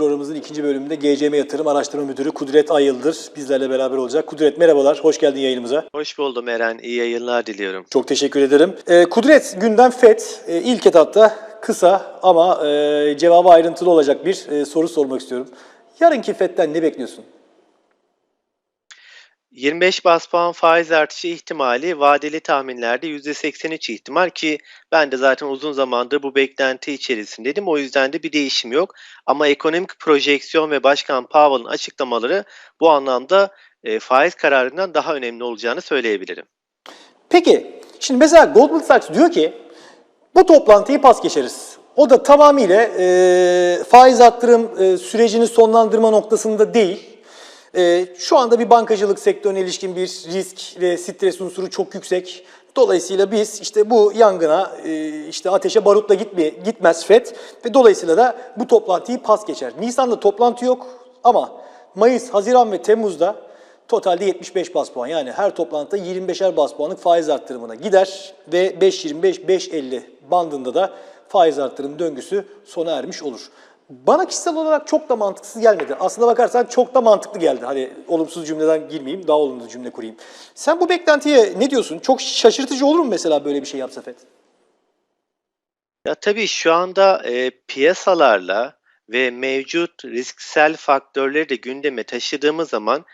Programımızın ikinci bölümünde GCM Yatırım Araştırma Müdürü Kudret Ayıldır bizlerle beraber olacak. Kudret merhabalar, hoş geldin yayınımıza. Hoş buldum Eren. İyi yayınlar diliyorum. Çok teşekkür ederim. Ee, Kudret, gündem FED. Ee, ilk etapta kısa ama e, cevabı ayrıntılı olacak bir e, soru sormak istiyorum. Yarınki FED'den ne bekliyorsun? 25 bas puan faiz artışı ihtimali vadeli tahminlerde %83 ihtimal ki ben de zaten uzun zamandır bu beklenti içerisindeydim. O yüzden de bir değişim yok. Ama ekonomik projeksiyon ve Başkan Powell'ın açıklamaları bu anlamda e, faiz kararından daha önemli olacağını söyleyebilirim. Peki, şimdi mesela Goldman Sachs diyor ki bu toplantıyı pas geçeriz. O da tamamıyla e, faiz arttırım e, sürecini sonlandırma noktasında değil. E, şu anda bir bankacılık sektörüne ilişkin bir risk ve stres unsuru çok yüksek. Dolayısıyla biz işte bu yangına, e, işte ateşe barutla gitme, gitmez FED ve dolayısıyla da bu toplantıyı pas geçer. Nisan'da toplantı yok ama Mayıs, Haziran ve Temmuz'da Totalde 75 bas puan yani her toplantıda 25'er bas puanlık faiz arttırımına gider ve 5.25-5.50 bandında da faiz arttırım döngüsü sona ermiş olur. Bana kişisel olarak çok da mantıksız gelmedi. Aslına bakarsan çok da mantıklı geldi. Hani olumsuz cümleden girmeyeyim, daha olumlu cümle kurayım. Sen bu beklentiye ne diyorsun? Çok şaşırtıcı olur mu mesela böyle bir şey yapsa FED? Ya tabii şu anda e, piyasalarla ve mevcut risksel faktörleri de gündeme taşıdığımız zaman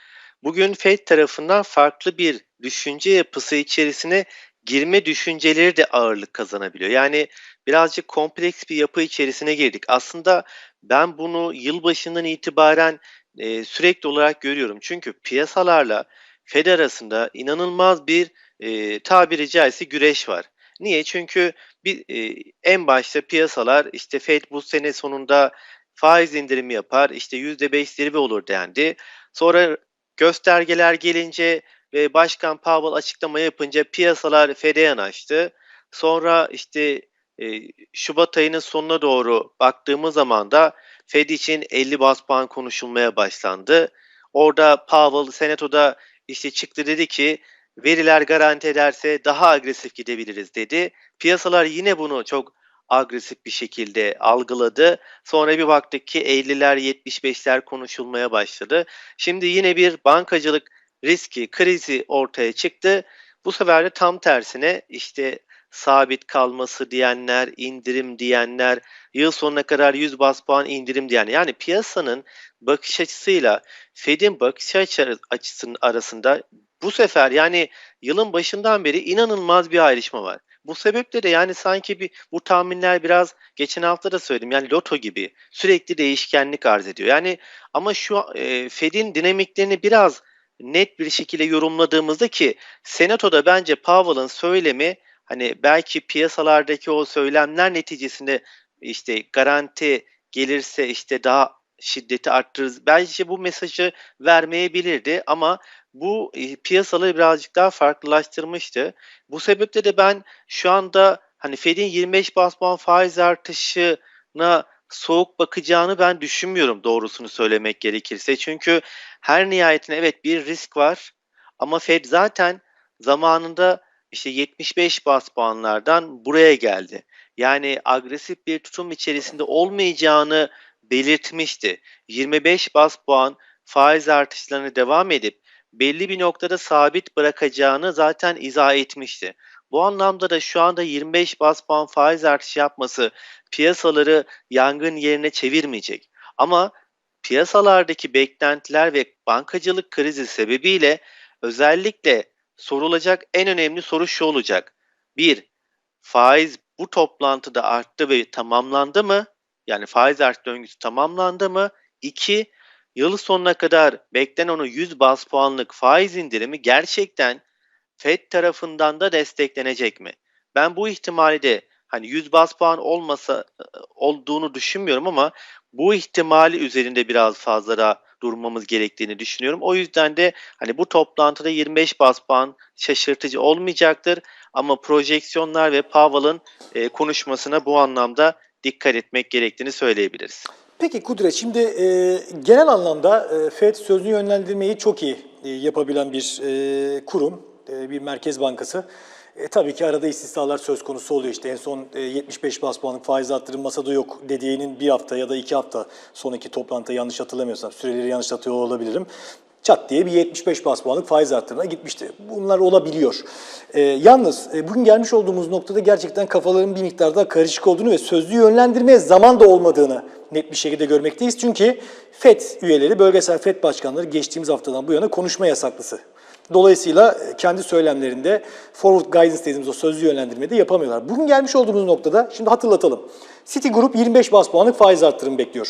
bugün Fed tarafından farklı bir düşünce yapısı içerisine girme düşünceleri de ağırlık kazanabiliyor. Yani birazcık kompleks bir yapı içerisine girdik. Aslında ben bunu yılbaşından itibaren e, sürekli olarak görüyorum. Çünkü piyasalarla Fed arasında inanılmaz bir e, tabiri caizse güreş var. Niye? Çünkü bir e, en başta piyasalar işte Fed bu sene sonunda faiz indirimi yapar, işte %5 zirve olur dendi. Sonra göstergeler gelince ve Başkan Powell açıklama yapınca piyasalar Fed'e yanaştı. Sonra işte e, Şubat ayının sonuna doğru baktığımız zaman da Fed için 50 bas puan konuşulmaya başlandı. Orada Powell senatoda işte çıktı dedi ki veriler garanti ederse daha agresif gidebiliriz dedi. Piyasalar yine bunu çok agresif bir şekilde algıladı. Sonra bir baktık ki 50'ler 75'ler konuşulmaya başladı. Şimdi yine bir bankacılık riski, krizi ortaya çıktı. Bu sefer de tam tersine işte sabit kalması diyenler, indirim diyenler, yıl sonuna kadar 100 bas puan indirim diyen. Yani piyasanın bakış açısıyla Fed'in bakış açı- açısının arasında bu sefer yani yılın başından beri inanılmaz bir ayrışma var. Bu sebeple de yani sanki bir bu tahminler biraz geçen hafta da söyledim yani loto gibi sürekli değişkenlik arz ediyor. Yani ama şu e, Fed'in dinamiklerini biraz net bir şekilde yorumladığımızda ki Senato'da bence Powell'ın söylemi hani belki piyasalardaki o söylemler neticesinde işte garanti gelirse işte daha şiddeti arttırırız. Bence bu mesajı vermeyebilirdi ama bu e, piyasaları birazcık daha farklılaştırmıştı. Bu sebeple de ben şu anda hani Fed'in 25 bas puan faiz artışına soğuk bakacağını ben düşünmüyorum doğrusunu söylemek gerekirse. Çünkü her nihayetinde evet bir risk var ama Fed zaten zamanında işte 75 bas puanlardan buraya geldi. Yani agresif bir tutum içerisinde olmayacağını belirtmişti. 25 bas puan faiz artışlarına devam edip belli bir noktada sabit bırakacağını zaten izah etmişti. Bu anlamda da şu anda 25 bas puan faiz artışı yapması piyasaları yangın yerine çevirmeyecek. Ama piyasalardaki beklentiler ve bankacılık krizi sebebiyle özellikle sorulacak en önemli soru şu olacak. 1. Faiz bu toplantıda arttı ve tamamlandı mı? Yani faiz artış döngüsü tamamlandı mı? 2. Yıl sonuna kadar beklenen onu 100 bas puanlık faiz indirimi gerçekten Fed tarafından da desteklenecek mi? Ben bu ihtimali de hani 100 bas puan olmasa e, olduğunu düşünmüyorum ama bu ihtimali üzerinde biraz fazla daha durmamız gerektiğini düşünüyorum. O yüzden de hani bu toplantıda 25 bas puan şaşırtıcı olmayacaktır ama projeksiyonlar ve Powell'ın e, konuşmasına bu anlamda dikkat etmek gerektiğini söyleyebiliriz. Peki Kudret, şimdi e, genel anlamda e, FED sözlü yönlendirmeyi çok iyi e, yapabilen bir e, kurum, e, bir merkez bankası. E, tabii ki arada istisnalar söz konusu oluyor. İşte en son e, 75 bas puanlık faiz arttırım masada yok dediğinin bir hafta ya da iki hafta sonraki toplantıda yanlış hatırlamıyorsam süreleri yanlış hatırlıyor olabilirim. Çat diye bir 75 bas puanlık faiz arttırımına gitmişti. Bunlar olabiliyor. E, yalnız e, bugün gelmiş olduğumuz noktada gerçekten kafaların bir miktar daha karışık olduğunu ve sözlü yönlendirmeye zaman da olmadığını net bir şekilde görmekteyiz. Çünkü FED üyeleri, bölgesel FED başkanları geçtiğimiz haftadan bu yana konuşma yasaklısı. Dolayısıyla e, kendi söylemlerinde forward guidance dediğimiz o sözlü yönlendirmeyi de yapamıyorlar. Bugün gelmiş olduğumuz noktada şimdi hatırlatalım. Citigroup 25 bas puanlık faiz arttırımı bekliyor.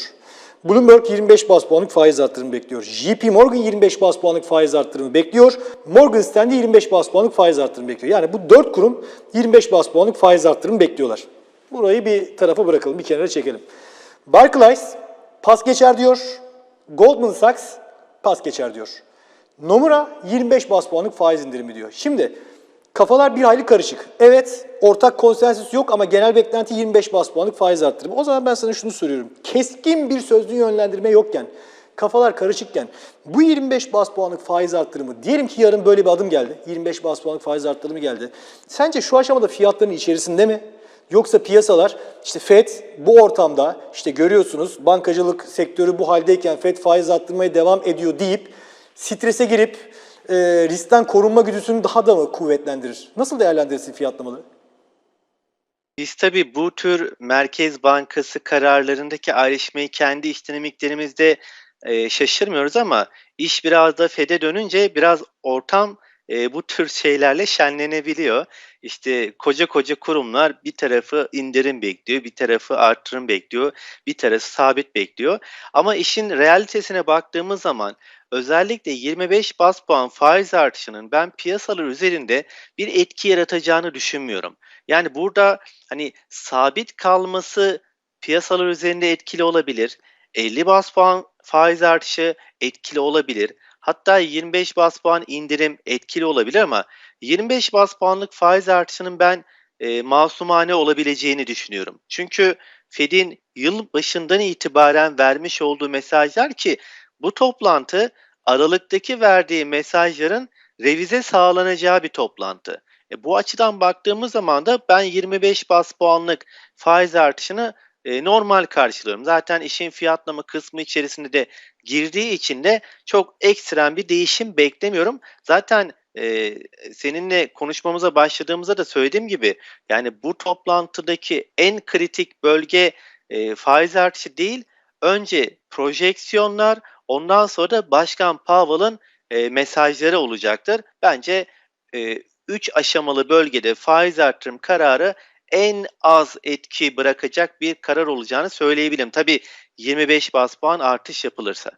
Bloomberg 25 bas puanlık faiz arttırımı bekliyor. JP Morgan 25 bas puanlık faiz arttırımı bekliyor. Morgan Stanley 25 bas puanlık faiz arttırımı bekliyor. Yani bu 4 kurum 25 bas puanlık faiz arttırımı bekliyorlar. Burayı bir tarafa bırakalım, bir kenara çekelim. Barclays pas geçer diyor. Goldman Sachs pas geçer diyor. Nomura 25 bas puanlık faiz indirimi diyor. Şimdi kafalar bir hayli karışık. Evet ortak konsensüs yok ama genel beklenti 25 bas puanlık faiz arttırımı. O zaman ben sana şunu soruyorum. Keskin bir sözlü yönlendirme yokken, kafalar karışıkken bu 25 bas puanlık faiz arttırımı diyelim ki yarın böyle bir adım geldi. 25 bas puanlık faiz arttırımı geldi. Sence şu aşamada fiyatların içerisinde mi? Yoksa piyasalar işte FED bu ortamda işte görüyorsunuz bankacılık sektörü bu haldeyken FED faiz arttırmaya devam ediyor deyip strese girip e, riskten korunma güdüsünü daha da mı kuvvetlendirir? Nasıl değerlendirirsin fiyatlamaları? Biz tabii bu tür Merkez Bankası kararlarındaki ayrışmayı kendi iş dinamiklerimizde e, şaşırmıyoruz ama iş biraz da FED'e dönünce biraz ortam e, bu tür şeylerle şenlenebiliyor. İşte koca koca kurumlar bir tarafı indirim bekliyor, bir tarafı artırım bekliyor, bir tarafı sabit bekliyor. Ama işin realitesine baktığımız zaman özellikle 25 bas puan faiz artışının ben piyasalar üzerinde bir etki yaratacağını düşünmüyorum. Yani burada hani sabit kalması piyasalar üzerinde etkili olabilir. 50 bas puan faiz artışı etkili olabilir. Hatta 25 bas puan indirim etkili olabilir ama 25 bas puanlık faiz artışının ben e, masumane olabileceğini düşünüyorum. Çünkü Fed'in yıl başından itibaren vermiş olduğu mesajlar ki bu toplantı Aralık'taki verdiği mesajların revize sağlanacağı bir toplantı. E, bu açıdan baktığımız zaman da ben 25 bas puanlık faiz artışını e, normal karşılıyorum. Zaten işin fiyatlama kısmı içerisinde de girdiği için de çok ekstrem bir değişim beklemiyorum. Zaten e, seninle konuşmamıza başladığımızda da söylediğim gibi yani bu toplantıdaki en kritik bölge e, faiz artışı değil. Önce projeksiyonlar ondan sonra da Başkan Powell'ın e, mesajları olacaktır. Bence 3 aşamalı bölgede faiz artırım kararı en az etki bırakacak bir karar olacağını söyleyebilirim. Tabii 25 bas puan artış yapılırsa.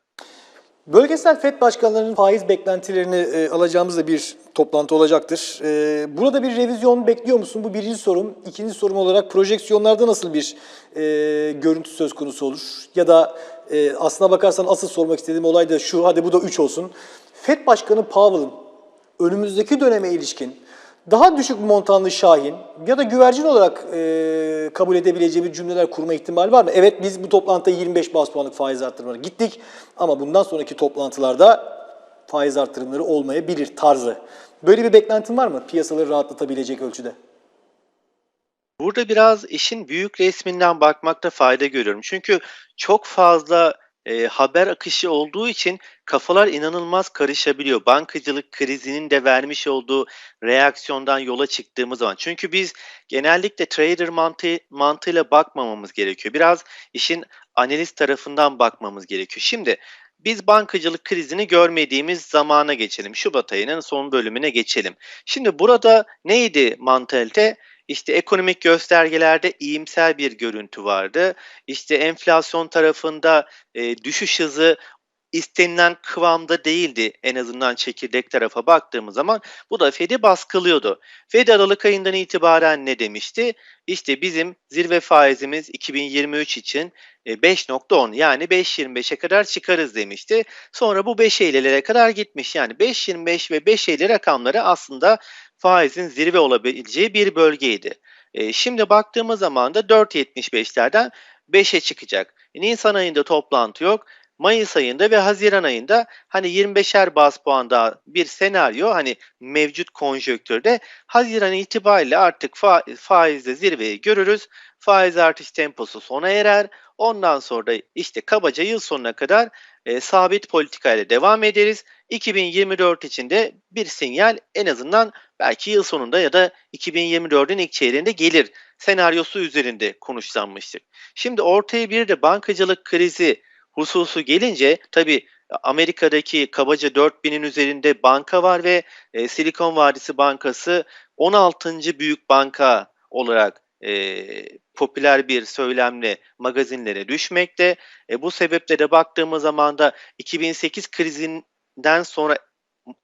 Bölgesel FED başkanlarının faiz beklentilerini e, alacağımız da bir toplantı olacaktır. E, burada bir revizyon bekliyor musun? Bu birinci sorum. İkinci sorum olarak projeksiyonlarda nasıl bir e, görüntü söz konusu olur? Ya da e, aslına bakarsan asıl sormak istediğim olay da şu, hadi bu da 3 olsun. FED Başkanı Powell'ın önümüzdeki döneme ilişkin daha düşük montanlı Şahin ya da güvercin olarak e, kabul edebileceğimiz cümleler kurma ihtimali var mı? Evet biz bu toplantıda 25 bas puanlık faiz artırımları gittik ama bundan sonraki toplantılarda faiz artırımları olmayabilir tarzı. Böyle bir beklentin var mı piyasaları rahatlatabilecek ölçüde? Burada biraz işin büyük resminden bakmakta fayda görüyorum. Çünkü çok fazla e, haber akışı olduğu için kafalar inanılmaz karışabiliyor. Bankacılık krizinin de vermiş olduğu reaksiyondan yola çıktığımız zaman. Çünkü biz genellikle trader mantığı, mantığıyla bakmamamız gerekiyor. Biraz işin analiz tarafından bakmamız gerekiyor. Şimdi biz bankacılık krizini görmediğimiz zamana geçelim. Şubat ayının son bölümüne geçelim. Şimdi burada neydi mantalite? İşte ekonomik göstergelerde iyimser bir görüntü vardı. İşte enflasyon tarafında e, düşüş hızı istenilen kıvamda değildi en azından çekirdek tarafa baktığımız zaman bu da Fed'i baskılıyordu. Fed Aralık ayından itibaren ne demişti? İşte bizim zirve faizimiz 2023 için 5.10 yani 5.25'e kadar çıkarız demişti. Sonra bu 5.50'lere kadar gitmiş. Yani 5.25 ve 5.50 rakamları aslında faizin zirve olabileceği bir bölgeydi. E, şimdi baktığımız zaman da 4.75'lerden 5'e çıkacak. Nisan ayında toplantı yok. Mayıs ayında ve Haziran ayında hani 25'er bas puan daha bir senaryo hani mevcut konjonktürde Haziran itibariyle artık fa- faizde zirveyi görürüz. Faiz artış temposu sona erer. Ondan sonra da işte kabaca yıl sonuna kadar e, sabit politikayla devam ederiz. 2024 için de bir sinyal en azından belki yıl sonunda ya da 2024'ün ilk çeyreğinde gelir senaryosu üzerinde konuşlanmıştır. Şimdi ortaya bir de bankacılık krizi hususu gelince tabii Amerika'daki kabaca 4000'in üzerinde banka var ve e, Silikon Vadisi Bankası 16. büyük banka olarak e, popüler bir söylemle magazinlere düşmekte. E, bu sebeple de baktığımız zaman da 2008 krizinden sonra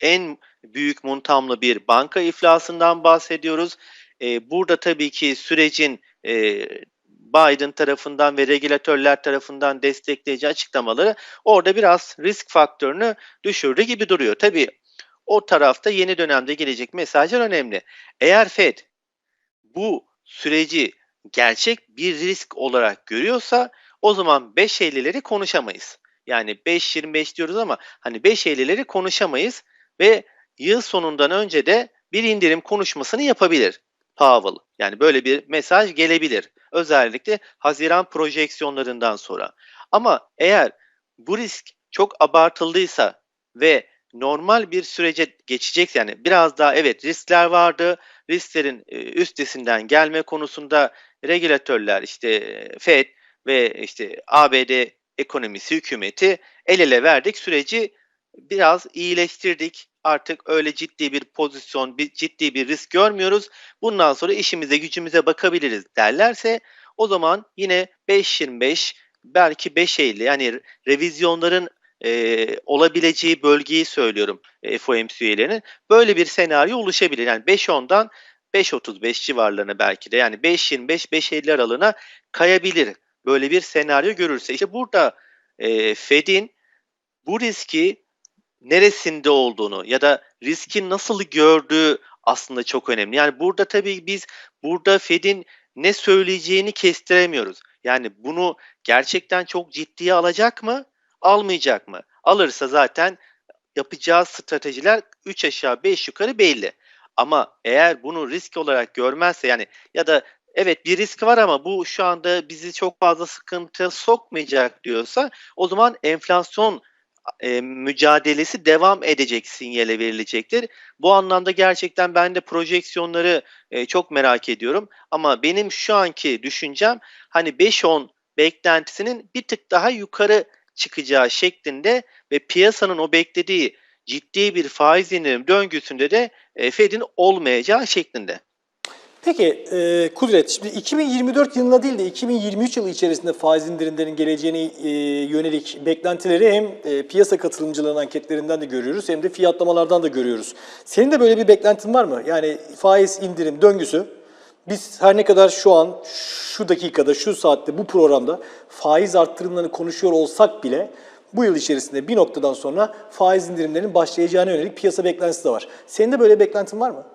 en büyük muntamlı bir banka iflasından bahsediyoruz. E, burada tabii ki sürecin e, Biden tarafından ve regülatörler tarafından destekleyici açıklamaları orada biraz risk faktörünü düşürdü gibi duruyor. Tabii o tarafta yeni dönemde gelecek mesajlar önemli. Eğer Fed bu süreci gerçek bir risk olarak görüyorsa o zaman 5.50'leri konuşamayız. Yani 5.25 diyoruz ama hani 5.50'leri konuşamayız ve yıl sonundan önce de bir indirim konuşmasını yapabilir Powell. Yani böyle bir mesaj gelebilir. Özellikle Haziran projeksiyonlarından sonra. Ama eğer bu risk çok abartıldıysa ve normal bir sürece geçecekse yani biraz daha evet riskler vardı. Risklerin e, üstesinden gelme konusunda regülatörler işte e, Fed ve işte ABD ekonomisi hükümeti el ele verdik süreci biraz iyileştirdik. Artık öyle ciddi bir pozisyon, bir ciddi bir risk görmüyoruz. Bundan sonra işimize gücümüze bakabiliriz derlerse o zaman yine 5.25 belki 5.50 yani revizyonların e, olabileceği bölgeyi söylüyorum e, FOMC üyelerinin. Böyle bir senaryo oluşabilir. Yani 5.10'dan 5.35 civarlarına belki de yani 5.25-5.50 aralığına kayabilir. Böyle bir senaryo görürse. İşte burada e, Fed'in bu riski neresinde olduğunu ya da riski nasıl gördüğü aslında çok önemli. Yani burada tabii biz burada Fed'in ne söyleyeceğini kestiremiyoruz. Yani bunu gerçekten çok ciddiye alacak mı, almayacak mı? Alırsa zaten yapacağı stratejiler 3 aşağı 5 yukarı belli. Ama eğer bunu risk olarak görmezse yani ya da evet bir risk var ama bu şu anda bizi çok fazla sıkıntıya sokmayacak diyorsa o zaman enflasyon e, mücadelesi devam edecek sinyale verilecektir. Bu anlamda gerçekten ben de projeksiyonları e, çok merak ediyorum. Ama benim şu anki düşüncem hani 5-10 beklentisinin bir tık daha yukarı çıkacağı şeklinde ve piyasanın o beklediği ciddi bir faiz indirim döngüsünde de e, Fed'in olmayacağı şeklinde. Peki e, Kudret, şimdi 2024 yılına değil de 2023 yılı içerisinde faiz indirimlerinin geleceğine e, yönelik beklentileri hem e, piyasa katılımcılarının anketlerinden de görüyoruz hem de fiyatlamalardan da görüyoruz. Senin de böyle bir beklentin var mı? Yani faiz indirim döngüsü, biz her ne kadar şu an, şu dakikada, şu saatte, bu programda faiz arttırımlarını konuşuyor olsak bile bu yıl içerisinde bir noktadan sonra faiz indirimlerinin başlayacağına yönelik piyasa beklentisi de var. Senin de böyle beklentin var mı?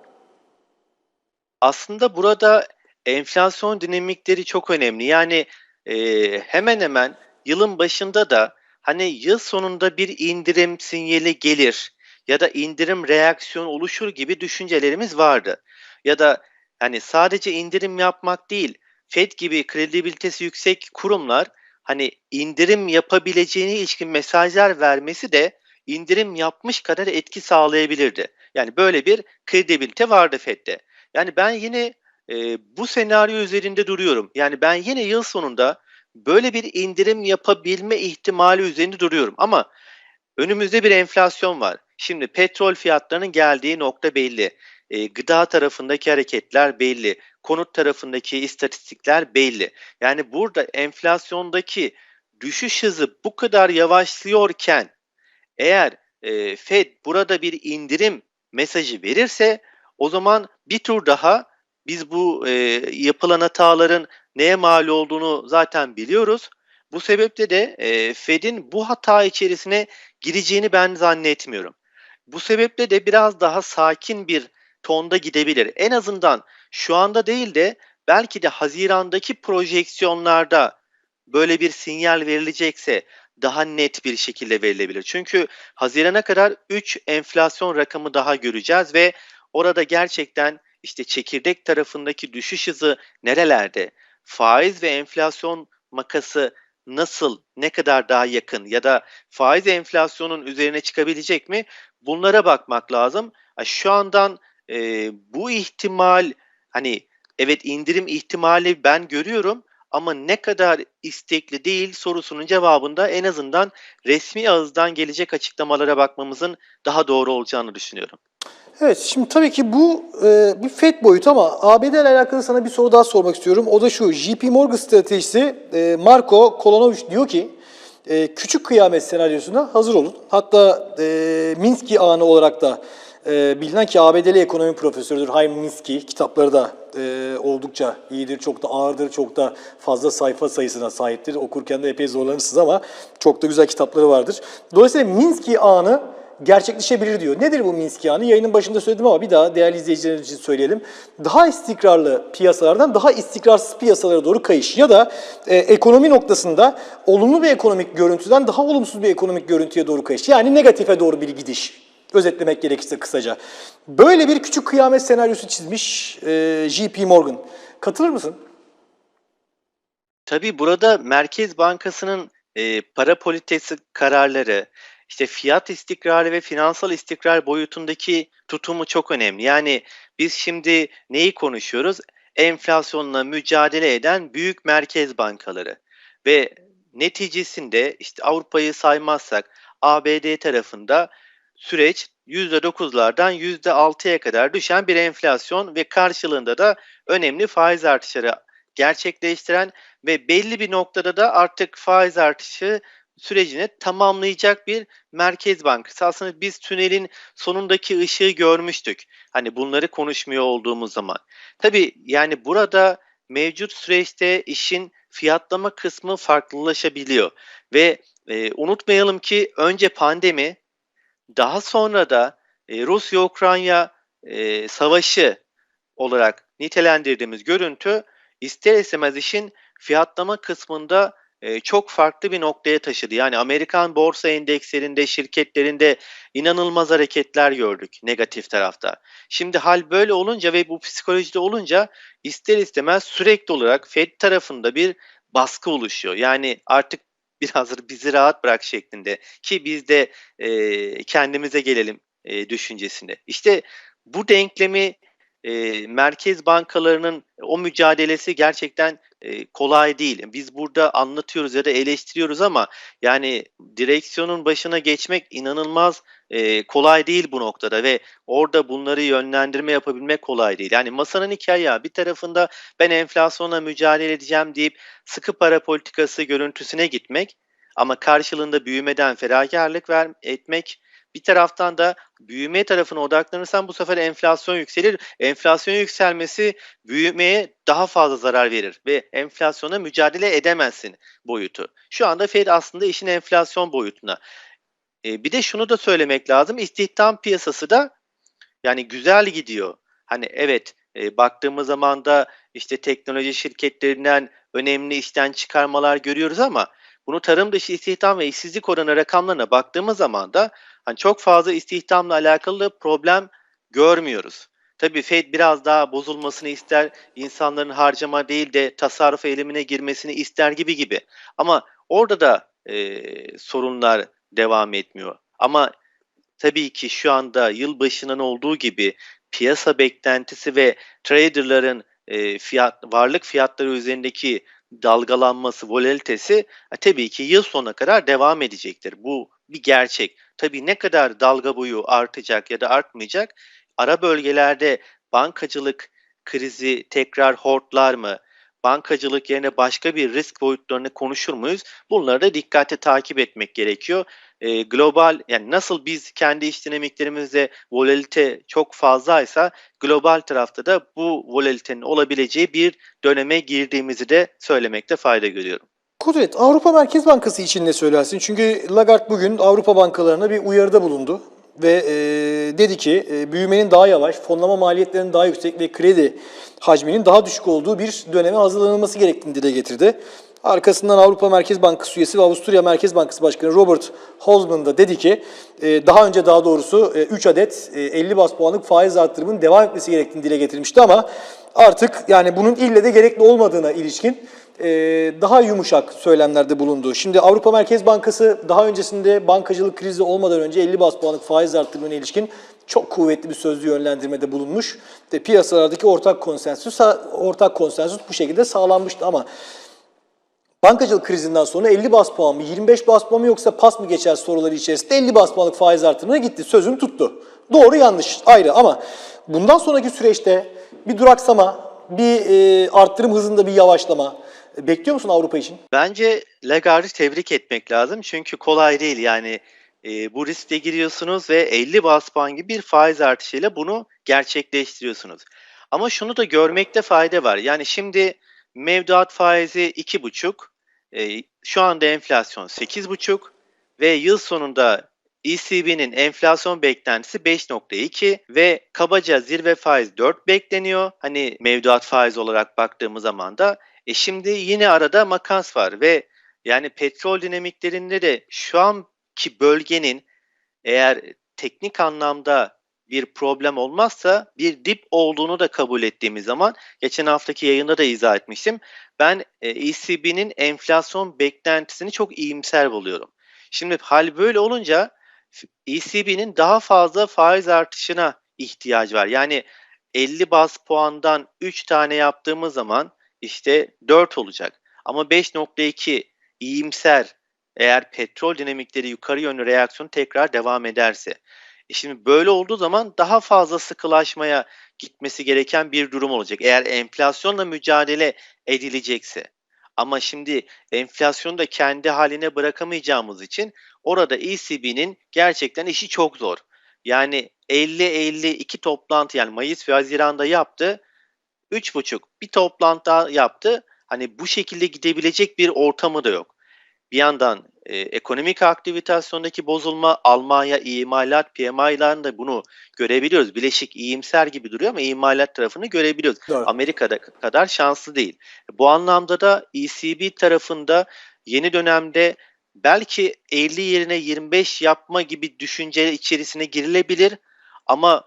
Aslında burada enflasyon dinamikleri çok önemli. Yani e, hemen hemen yılın başında da hani yıl sonunda bir indirim sinyali gelir ya da indirim reaksiyonu oluşur gibi düşüncelerimiz vardı. Ya da hani sadece indirim yapmak değil, Fed gibi kredibilitesi yüksek kurumlar hani indirim yapabileceğine ilişkin mesajlar vermesi de indirim yapmış kadar etki sağlayabilirdi. Yani böyle bir kredibilite vardı Fed'de. Yani ben yine e, bu senaryo üzerinde duruyorum. Yani ben yine yıl sonunda böyle bir indirim yapabilme ihtimali üzerinde duruyorum. Ama önümüzde bir enflasyon var. Şimdi petrol fiyatlarının geldiği nokta belli. E, gıda tarafındaki hareketler belli. Konut tarafındaki istatistikler belli. Yani burada enflasyondaki düşüş hızı bu kadar yavaşlıyorken eğer e, Fed burada bir indirim mesajı verirse o zaman bir tur daha biz bu e, yapılan hataların neye mal olduğunu zaten biliyoruz. Bu sebeple de e, Fed'in bu hata içerisine gireceğini ben zannetmiyorum. Bu sebeple de biraz daha sakin bir tonda gidebilir. En azından şu anda değil de belki de Haziran'daki projeksiyonlarda böyle bir sinyal verilecekse daha net bir şekilde verilebilir. Çünkü Haziran'a kadar 3 enflasyon rakamı daha göreceğiz ve orada gerçekten işte çekirdek tarafındaki düşüş hızı nerelerde, faiz ve enflasyon makası nasıl, ne kadar daha yakın ya da faiz enflasyonun üzerine çıkabilecek mi? Bunlara bakmak lazım. Şu andan e, bu ihtimal hani evet indirim ihtimali ben görüyorum ama ne kadar istekli değil sorusunun cevabında en azından resmi ağızdan gelecek açıklamalara bakmamızın daha doğru olacağını düşünüyorum. Evet, şimdi tabii ki bu e, bir FED boyutu ama ABD ile alakalı sana bir soru daha sormak istiyorum. O da şu, JP Morgan stratejisi e, Marco Kolonovic diyor ki, e, küçük kıyamet senaryosuna hazır olun. Hatta e, Minsky anı olarak da e, bilinen ki ABD'li ekonomi profesörüdür Haim Minsky. Kitapları da e, oldukça iyidir, çok da ağırdır, çok da fazla sayfa sayısına sahiptir. Okurken de epey zorlanırsınız ama çok da güzel kitapları vardır. Dolayısıyla Minsky anı gerçekleşebilir diyor. Nedir bu Minsky anı? Yayının başında söyledim ama bir daha değerli izleyicilerimiz için söyleyelim. Daha istikrarlı piyasalardan daha istikrarsız piyasalara doğru kayış ya da e, ekonomi noktasında olumlu bir ekonomik görüntüden daha olumsuz bir ekonomik görüntüye doğru kayış. Yani negatife doğru bir gidiş. Özetlemek gerekirse kısaca. Böyle bir küçük kıyamet senaryosu çizmiş e, JP Morgan. Katılır mısın? Tabii burada Merkez Bankası'nın e, para politikası kararları, işte fiyat istikrarı ve finansal istikrar boyutundaki tutumu çok önemli. Yani biz şimdi neyi konuşuyoruz? Enflasyonla mücadele eden büyük merkez bankaları ve neticesinde işte Avrupa'yı saymazsak ABD tarafında süreç %9'lardan %6'ya kadar düşen bir enflasyon ve karşılığında da önemli faiz artışları gerçekleştiren ve belli bir noktada da artık faiz artışı sürecini tamamlayacak bir merkez bankası. Aslında biz tünelin sonundaki ışığı görmüştük. Hani bunları konuşmuyor olduğumuz zaman. Tabii yani burada mevcut süreçte işin fiyatlama kısmı farklılaşabiliyor. Ve e, unutmayalım ki önce pandemi, daha sonra da e, Rusya-Ukrayna e, savaşı olarak nitelendirdiğimiz görüntü ister istemez işin fiyatlama kısmında e, çok farklı bir noktaya taşıdı. Yani Amerikan borsa endekslerinde, şirketlerinde inanılmaz hareketler gördük negatif tarafta. Şimdi hal böyle olunca ve bu psikolojide olunca ister istemez sürekli olarak Fed tarafında bir baskı oluşuyor. Yani artık biraz bizi rahat bırak şeklinde ki biz de e, kendimize gelelim e, düşüncesinde. İşte bu denklemi e, merkez bankalarının o mücadelesi gerçekten e, kolay değil. Biz burada anlatıyoruz ya da eleştiriyoruz ama yani direksiyonun başına geçmek inanılmaz e, kolay değil bu noktada ve orada bunları yönlendirme yapabilmek kolay değil. Yani masanın iki bir tarafında ben enflasyonla mücadele edeceğim deyip sıkı para politikası görüntüsüne gitmek ama karşılığında büyümeden feragarlık ver, etmek bir taraftan da büyüme tarafına odaklanırsan bu sefer enflasyon yükselir. Enflasyon yükselmesi büyümeye daha fazla zarar verir ve enflasyona mücadele edemezsin boyutu. Şu anda Fed aslında işin enflasyon boyutuna. E, bir de şunu da söylemek lazım. İstihdam piyasası da yani güzel gidiyor. Hani evet e, baktığımız zaman da işte teknoloji şirketlerinden önemli işten çıkarmalar görüyoruz ama bunu tarım dışı istihdam ve işsizlik oranı rakamlarına baktığımız zaman da hani çok fazla istihdamla alakalı problem görmüyoruz. Tabii Fed biraz daha bozulmasını ister, insanların harcama değil de tasarruf eğilimine girmesini ister gibi gibi. Ama orada da e, sorunlar devam etmiyor. Ama tabii ki şu anda yılbaşının olduğu gibi piyasa beklentisi ve traderların e, fiyat varlık fiyatları üzerindeki dalgalanması, volatilitesi e, tabii ki yıl sonuna kadar devam edecektir. Bu bir gerçek. Tabii ne kadar dalga boyu artacak ya da artmayacak ara bölgelerde bankacılık krizi tekrar hortlar mı? Bankacılık yerine başka bir risk boyutlarını konuşur muyuz? Bunları da dikkate takip etmek gerekiyor. E, global yani nasıl biz kendi iş dinamiklerimizde volatilite çok fazlaysa global tarafta da bu volatilitenin olabileceği bir döneme girdiğimizi de söylemekte fayda görüyorum. Kudret, Avrupa Merkez Bankası için ne söylersin? Çünkü Lagarde bugün Avrupa bankalarına bir uyarıda bulundu ve e, dedi ki e, büyümenin daha yavaş, fonlama maliyetlerinin daha yüksek ve kredi hacminin daha düşük olduğu bir döneme hazırlanılması gerektiğini dile getirdi. Arkasından Avrupa Merkez Bankası üyesi ve Avusturya Merkez Bankası Başkanı Robert Holzman da dedi ki e, daha önce daha doğrusu 3 adet e, 50 bas puanlık faiz artırımının devam etmesi gerektiğini dile getirmişti ama artık yani bunun ille de gerekli olmadığına ilişkin e, daha yumuşak söylemlerde bulundu. Şimdi Avrupa Merkez Bankası daha öncesinde bankacılık krizi olmadan önce 50 bas puanlık faiz artırımına ilişkin çok kuvvetli bir sözlü yönlendirmede bulunmuş. Ve piyasalardaki ortak konsensüs ortak konsensüs bu şekilde sağlanmıştı ama bankacılık krizinden sonra 50 bas puan mı, 25 bas puan mı yoksa pas mı geçer soruları içerisinde 50 bas puanlık faiz artırımına gitti. Sözünü tuttu. Doğru yanlış ayrı ama bundan sonraki süreçte bir duraksama, bir e, arttırım hızında bir yavaşlama e, bekliyor musun Avrupa için? Bence Lagarde'ı tebrik etmek lazım çünkü kolay değil yani e, bu riske giriyorsunuz ve 50 bas puan gibi bir faiz artışıyla bunu gerçekleştiriyorsunuz. Ama şunu da görmekte fayda var. Yani şimdi mevduat faizi 2,5, e, şu anda enflasyon 8,5 ve yıl sonunda ECB'nin enflasyon beklentisi 5.2 ve kabaca zirve faiz 4 bekleniyor. Hani mevduat faiz olarak baktığımız zaman da e şimdi yine arada makas var ve yani petrol dinamiklerinde de şu anki bölgenin eğer teknik anlamda bir problem olmazsa bir dip olduğunu da kabul ettiğimiz zaman geçen haftaki yayında da izah etmiştim. Ben e, ECB'nin enflasyon beklentisini çok iyimser buluyorum. Şimdi hal böyle olunca ECB'nin daha fazla faiz artışına ihtiyaç var. Yani 50 bas puandan 3 tane yaptığımız zaman işte 4 olacak. Ama 5.2 iyimser eğer petrol dinamikleri yukarı yönlü reaksiyon tekrar devam ederse. E şimdi böyle olduğu zaman daha fazla sıkılaşmaya gitmesi gereken bir durum olacak. Eğer enflasyonla mücadele edilecekse. Ama şimdi enflasyonu da kendi haline bırakamayacağımız için orada ECB'nin gerçekten işi çok zor. Yani 50-52 toplantı yani Mayıs ve Haziran'da yaptı. 3,5 bir toplantı daha yaptı. Hani bu şekilde gidebilecek bir ortamı da yok. Bir yandan e, ekonomik aktivitasyondaki bozulma, Almanya imalat PMI'larında bunu görebiliyoruz. Bileşik iyimser gibi duruyor ama imalat tarafını görebiliyoruz. Doğru. Amerika'da kadar şanslı değil. Bu anlamda da ECB tarafında yeni dönemde belki 50 yerine 25 yapma gibi düşünce içerisine girilebilir ama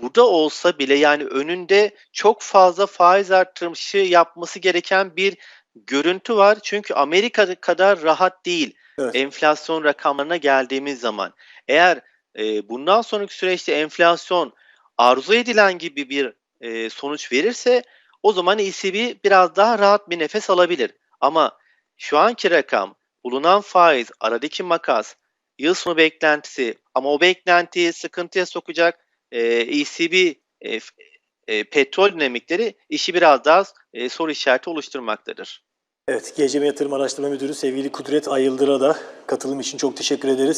burada olsa bile yani önünde çok fazla faiz artırışı yapması gereken bir görüntü var. Çünkü Amerika kadar rahat değil Evet. enflasyon rakamlarına geldiğimiz zaman. Eğer e, bundan sonraki süreçte enflasyon arzu edilen gibi bir e, sonuç verirse o zaman ECB biraz daha rahat bir nefes alabilir. Ama şu anki rakam, bulunan faiz, aradaki makas, yıl sonu beklentisi ama o beklentiyi sıkıntıya sokacak e, ECB e, f- e, petrol dinamikleri işi biraz daha e, soru işareti oluşturmaktadır. Evet, GCM Yatırım Araştırma Müdürü sevgili Kudret Ayıldır'a da katılım için çok teşekkür ederiz.